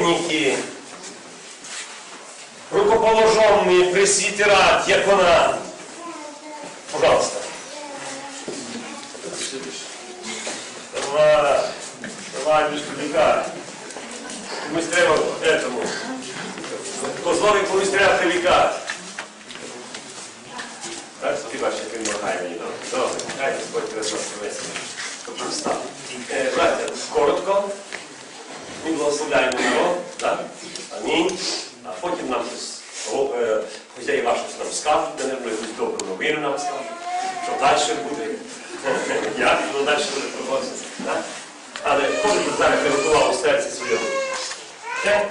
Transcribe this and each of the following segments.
проповедники, рукоположенные, пресвитерат, якона. Пожалуйста. Давай, давай, Мишка, Комусь треба этому. Козлові комусь треба привікати. Так, співач, як він добре. Добре, хай Господь тебе застелиться. Встав. Е, коротко. Ми благословляємо його, так? Амінь. А потім нам о, е, ваші нам скажуть, небудь якусь добру новину нам скажуть. Що далі буде? Як воно далі буде проводитися? Але кожен зараз приготував у серці своєму. Це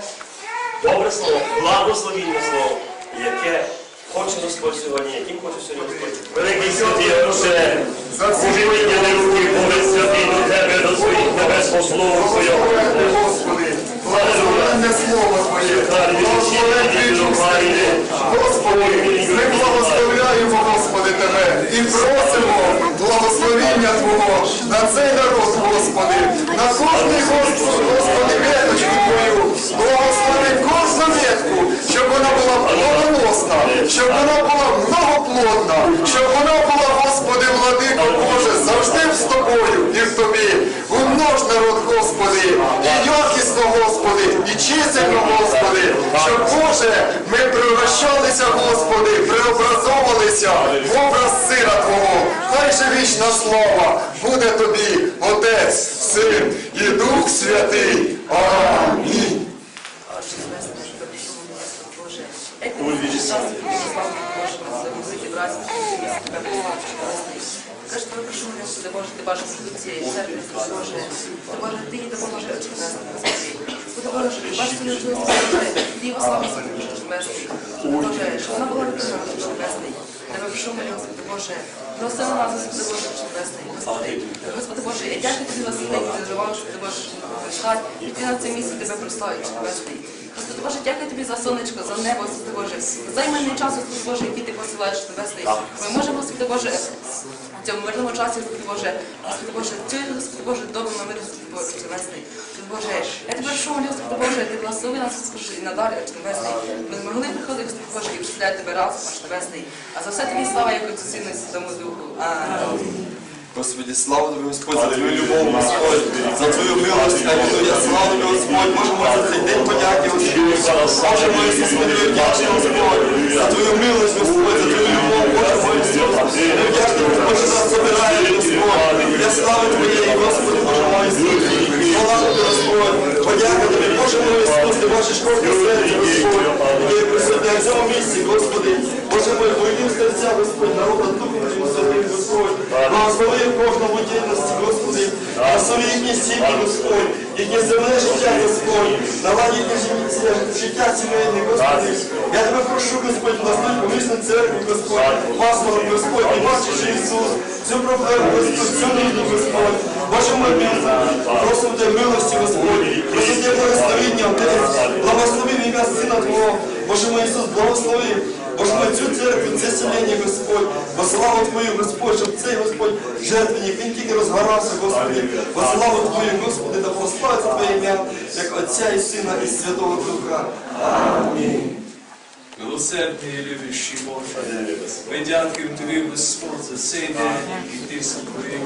добре слово, благословінне слово, яке хоче Господь сьогодні, яким хоче сьогодні Господь. Великий святий Отче, Божі руки, Боже святий до Тебе, до своїх небес по слову Твоєму. Слово Твоє, благословенне Твоє. Господи, ми благословляємо, Господи, Тебе і просимо благословіння Твого на цей народ, Господи, на кожний Господи, Господи, веточку Твою, благослови кожну ветку, щоб вона була плодоносна, щоб вона була многоплодна, щоб вона була, Господи, владико Боже, завжди з тобою і в тобі. Умнож народ, Господи, Господи, чисельно, Господи, щоб, Боже, ми превращалися, Господи, преобразовувалися в образ Сина Твого. Хай же вічна слава буде Тобі, Отець, Син і Дух Святий. Амінь. Кажу, тебе прошу, Господи, Боже, до цієї церкви, Боже, ти Боже, їй допоможи очі нас, Господи. Боже, ти бачиш твою твою Боже, Господи. Боже, Господи, Боже, Боже, Боже, я дякую тобі за сили, ти дарував, що ти можеш прочитати, і ти на цьому місці тебе прославиш, Небесний. Господи Боже, дякую тобі за сонечко, за небо, Господи Боже, за займаний час, Господи Боже, який ти посилаєш Небесний. Ми можемо, Господи Боже, в цьому мирному часі, Господи Боже, Господи Боже, цю, Господи Боже, добру на мир, Господи Боже, Небесний. Господи Боже, я тебе прошу, Господи Боже, ти благослови нас, Господи, і надалі, Небесний. Ми змогли приходити, Господи Боже, і представляти тебе разом, аж Небесний. А за все тобі слава, як Отцю Сину і Святому Духу. Амінь. Господи, слава тобі, Господь, за твою любов, Господь, за твою милость, Алілуя, слава тобі, Господь, можемо за цей день подяки, Господь, можемо Ісус, ми вдячні, Господь, за твою милость, Господь, за твою любов, можемо Ісус, ми вдячні, Господь, що нас забирає, Господь, для слави Твоєї, Господи, Боже мой Ісус, тобі, Господь, подяка тобі, Боже мой Ісус, ти бачиш кожне серце, Господь, яке є присутнє в цьому місці, Господи, Боже мой, воїнів серця, Господь, народа Духом Твоїм Святим, Господь, благослови в кожному дільності, Господи, благослови їхні сім'ї, Господь, їхнє земне життя, Господь, наладь їхнє життя, життя сімейне, Господи. Я тебе прошу, Господь, благослови помісну церкву, Господь, пастором, Господь, і бачиш, Ісус, цю проблему, Господь, цю війну, Господь. Боже мой, ми просимо Тебе милості, Господь, просимо Тебе благословіння, Отець, благослови в ім'я Сина Твого, Боже мой, Ісус, благослови. Боже мой, цю церкву, це селення, Господь, во славу Твою, Господь, щоб цей Господь жертвенник, він тільки розгорався, Господи, во славу Твою, Господи, да прославиться Твоє ім'я, як Отця і Сина і Святого Духа. Амінь. Милосердний і любящий Боже, ми дякуємо Тобі, Господь, за цей день, який ти сотворив,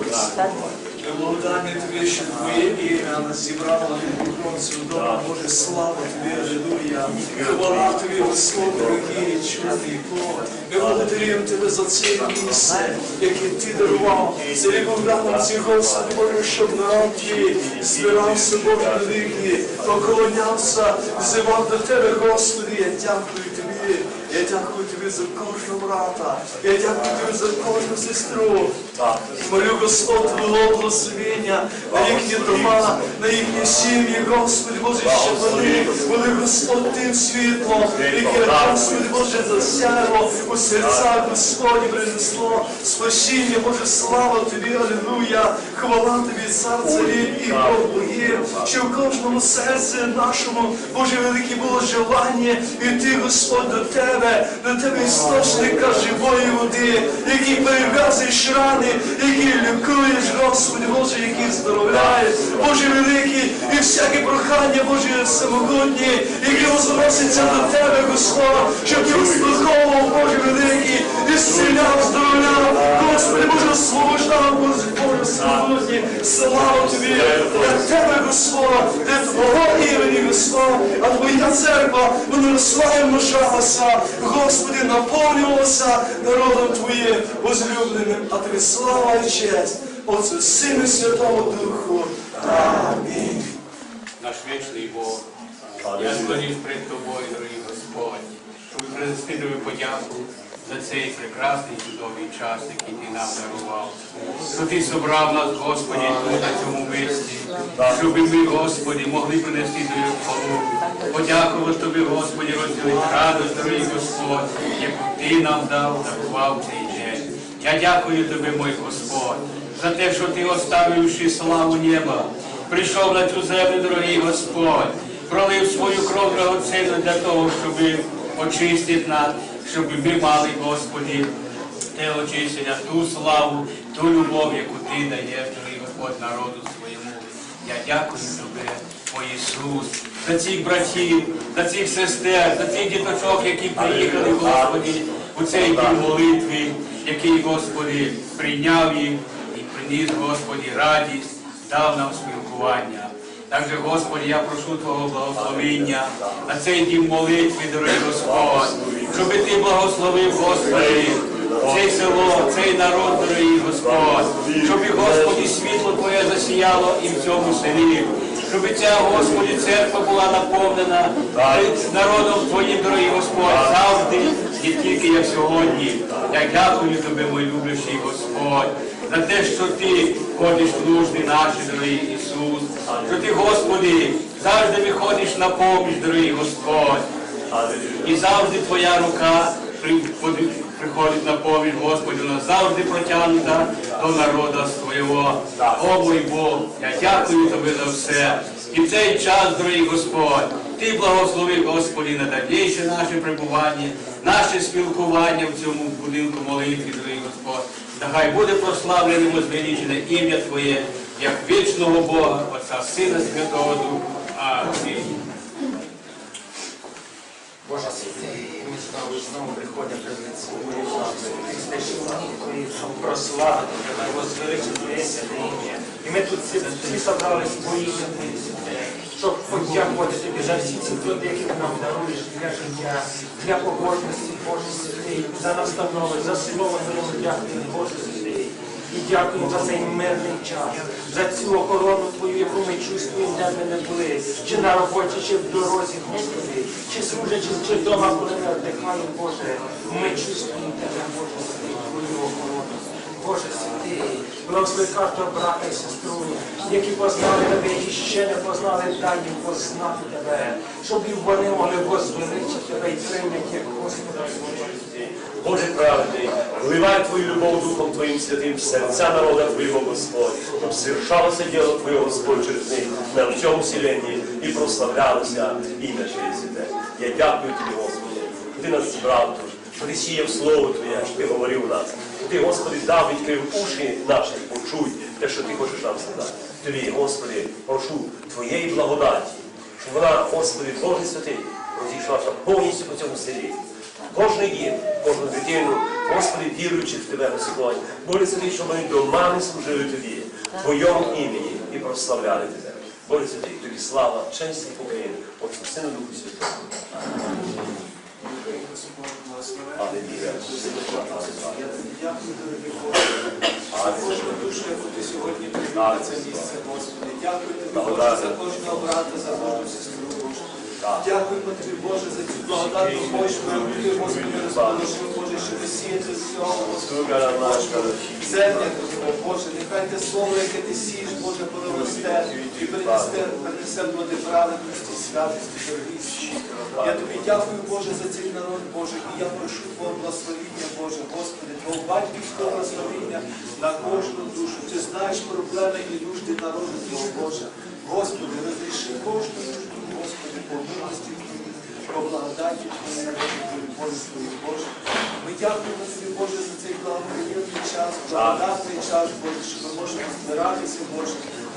Благодарні Тобі, що Твоє ім'я зібрало на віконцю вдома, Боже, слава Тобі, Аллилуйя. Хвала Тобі, Господь, дорогий, чудний Бог. Ми благодаримо Тебе за це місце, яке Ти дарував. Це рекомендантом ці, Господи, Боже, щоб народ Твій збирався, Боже, великий, поклонявся, взивав до Тебе, Господи, я дякую Тобі. Я дякую тобі за кожного брата. Я дякую тобі за кожну сестру. Молю Господь, було благословення на їхні дома, на їхні сім'ї, Господи Боже, щоб вони були Господь тим світлом, яке, Господи Боже, засяяло у серцях Господні принесло спасіння, Боже, слава Тобі, Аллилуйя, хвала Тобі, Цар царів і Бог Богів, що в кожному серці нашому, Боже, велике було желання йти, Господь, до Тебе, до Тебе істочника живої води, який перев'язуєш шрани, які лікуєш, Господи, Боже, який здоровляєш, Боже великий, і всяке прохання, Боже, самогутнє, яке возноситься до Тебе, Господь, щоб Ти услуховував, Боже великий, і зціляв, здоровляв, Господи, Боже, освобождав, Боже, Боже, самогутнє, слава Тобі, для Тебе, Господь, для Твого імені, Господь, а Твоя церква, вона росла і множалася, Господи, наповнювалася народом Твоїм возлюбленим, а Тобі слава і честь, Отцю, Сину, Святому Духу. Амінь. Наш вічний Бог. Я склонюсь перед тобою, дорогий Господь, щоб принести тобі подяку за цей прекрасний чудовий час, який ти нам дарував. Що ти собрав нас, Господі, тут на цьому місці, щоб ми, Господі, могли принести тобі хвалу. Подякувати тобі, Господі, розділити радость, дорогий Господь, яку ти нам дав, дарував цей день. Я дякую тобі, мой Господь, за те, що ти оставивши славу неба, прийшов на цю землю, дорогий Господь, пролив свою кров драгоцінну для того, щоб очистити нас, щоб ми мали, Господі, те очищення, ту славу, ту любов, яку ти даєш, дорогий Господь, народу своєму. Я дякую тобі, о Ісус, за цих братів, за цих сестер, за цих діточок, які приїхали, Господі, у цей дім молитви, який, Господи, прийняв їх і приніс, Господі, радість, дав нам спілкування. Также, Господи, я прошу Твого благословення на цей дім молитви, дорогий Господь, щоб Ти благословив, Господи, це село, цей народ, дорогий Господь, щоб, і, Господи, світло Твоє засіяло і в цьому селі, щоб ця, Господи, церква була наповнена народом Твоїм, дорогий Господь, завжди, не тільки як сьогодні. Я дякую Тобі, мой люблячий Господь, за те, що Ти ходиш в нужди наші, дорогий Ісус, що Ти, Господи, завжди виходиш на поміч, дорогий Господь. І завжди Твоя рука приходить на поміч, Господи, вона завжди протягнута до народу Твого. О мой Бог, я дякую Тобі за все. І в цей час, дорогий Господь, Ти благослови, Господи, на дальніше наше перебування, наше спілкування в цьому будинку молитви, дорогий Господь. Нехай буде прославлене возвеличене ім'я Твоє, як вічного Бога, Отця, Сина, Святого Духа. Амінь. Боже ми знову знову приходимо до Твоєї слави. Христе, Твої, щоб прославити Тебе, возвеличити Твоє святе ім'я. І ми тут всі, всі собрались поїхати, Твоє щоб подякувати Тобі за всі ці плоди, які ти нам даруєш для життя, для побожності, Боже святий, за настанови, за слово Твоєму дякую, Боже святий. І дякую за цей мирний час, за цю охорону Твою, яку ми чувствуємо, де ми не були, чи на роботі, чи в дорозі, Господи, чи служачи, чи вдома, коли ми віддихаємо, Боже. Ми чувствуємо Тебе, Боже, святий, Твою охорону. Боже святий, благослови кожного брата і сестру, які познали Тебе, які ще не познали, дай їм познати Тебе, щоб і вони могли возвеличити Тебе і прийняти як Господа свого. Боже праведний, вливай Твою любов Духом Твоїм святим в серця народа Твоєго, Господь, щоб свершалося діло Твоє, Господь, через них на в цьому селенні і прославлялося ім'я Твоє святе. Я дякую Тобі, Господи, Ти нас зібрав тут, що Ти сіяв Слово Твоє, що Ти говорив нас. Ти, Господи, дав, відкрив уші наші, почуй те, що Ти хочеш нам сказати. Тобі, Господи, прошу Твоєї благодаті, щоб вона, Господи, Боже святий, розійшлася повністю по цьому селі. Кожний дім, кожну дитину, Господи, віруючих в Тебе, Господь, Боже святий, щоб вони дома не служили Тобі, Твоєму імені і прославляли Тебе. Боже святий, Тобі слава, честь і покоєння, Отцю, Сину, Духу Святому. За кожну душу, яку ти сьогодні привів це місце, Господи. Дякую тобі, за кожного брата, за кожну сестру. Дякуємо тобі, Боже, за цю благодатну яку ти, Господи, розположив, Боже, щоб сіяти з цього, Земля, Боже, нехай те слово, яке ти сієш, Боже, проросте і принесе, принесе плоди праведності, святості, дорогісті. Я тобі дякую, Боже, за цей народ, Боже, і я прошу Твого благословіння, Боже, Господи, Твого батьківського благословіння на кожну душу. Ти знаєш проблеми і нужди народу Твого, Боже. Господи, розріши кожну Господи, по милості по благодаті Твоїй, Боже, по любові Твоїй, Боже. Ми дякуємо Тобі, Боже, за цей благоприємний час, благодатний час, Боже, що ми можемо збиратися, Боже.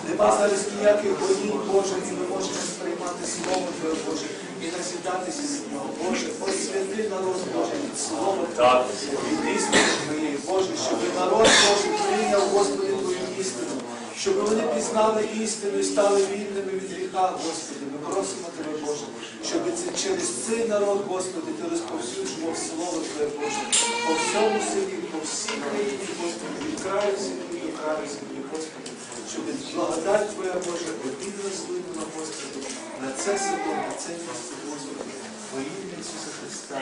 Нема зараз ніяких боїв, Боже, і ми можемо сприймати Слово Твоє, Боже, і насідатися з нього, Боже. Освяти народ, Боже, від Слова Твого, від істини Твоєї, Боже, щоб народ, Боже, прийняв, Господи, Твою істину, щоб вони пізнали істину і стали вільними від гріха, Господи. Просимо Тебе, Боже, щоб через цей народ, Господи, Ти розповсюджував Слово Твоє, Боже, по всьому селі, по всій країні, Господи, від краю землі до краю землі, Господи, щоб благодать Твоя, Боже, обідна злинула, Господи, на це село, на це місце, Господи, во ім'я Ісуса Христа.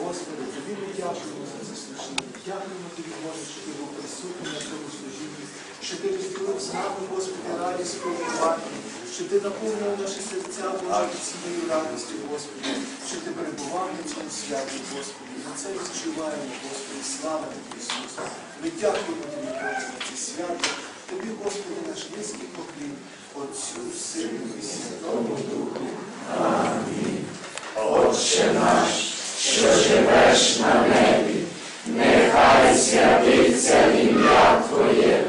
Господи, Тобі ми дякуємо за це служіння. Дякуємо Тобі, Боже, що Ти був присутній на цьому служінні, що Ти розділив з нами, Господи, радість спілкування, що Ти наповнив наші серця, Боже, цією радістю, Господи, що Ти перебував на цьому святі, Господи. І на це відчуваємо, Господи, слава Тобі, Ісус. Ми дякуємо Тобі, Боже, за це свято. Тобі, Господи, наш низький поклін, Отцю, Сину і Святому Духу. Отче наш, що живеш на небі, нехай святиться ім'я Твоє,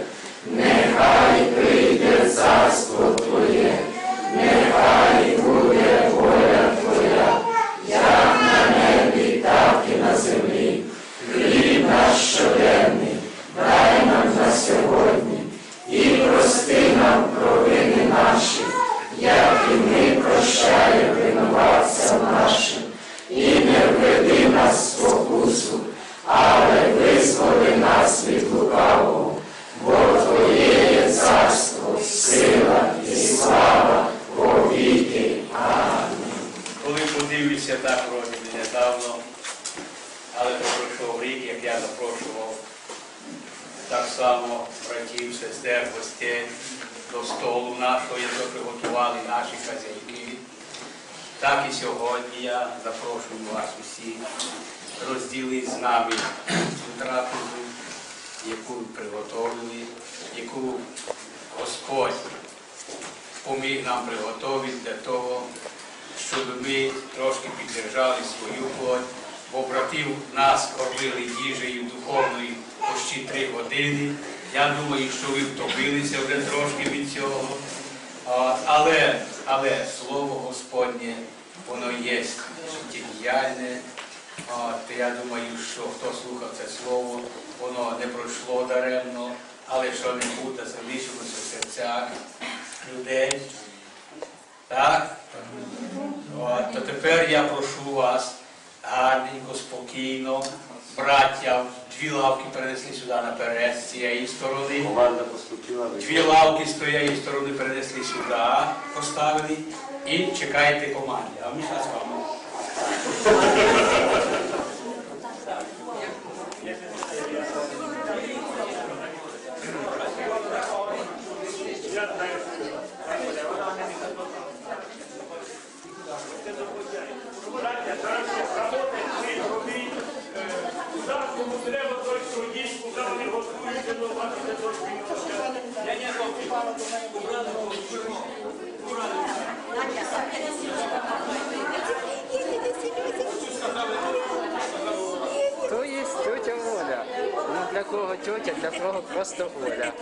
нехай прийде царство Твоє, нехай буде воля Твоя, як на небі, так і на землі. Хліб наш щоденний, дай нам на сьогодні, і прости нам провини наші, як і ми прощаємо винуватцям нашим, і не введи нас в спокусу, але визволи нас від лукавого, бо Твоє є царство, сила і слава повіки. Коли подивився так вроді недавно, але то пройшов рік, як я запрошував так само братів, сестер, гостей до столу нашого, який приготували наші хазяйки. Так і сьогодні я запрошую вас усіх розділити з нами цю трапезу, яку приготовили, яку Господь поміг нам приготувати для того, щоб ми трошки піддержали свою плоть, бо братів нас кормили їжею духовною почти три години. Я думаю, що ви втомилися вже трошки від цього. Але, але Слово Господнє, воно є життєдіяльне. Я думаю, що хто слухав це слово, воно не пройшло даремно, але що не буде, залишилося в серцях людей. Так? То тепер я прошу вас гарненько, спокійно. Браття, дві лавки перенесли сюди наперед з цієї сторони. Команда поступила. Дві лавки з тієї сторони перенесли сюди, поставили і чекаєте команди. А ми зараз з вами. То тетя для кого тетя,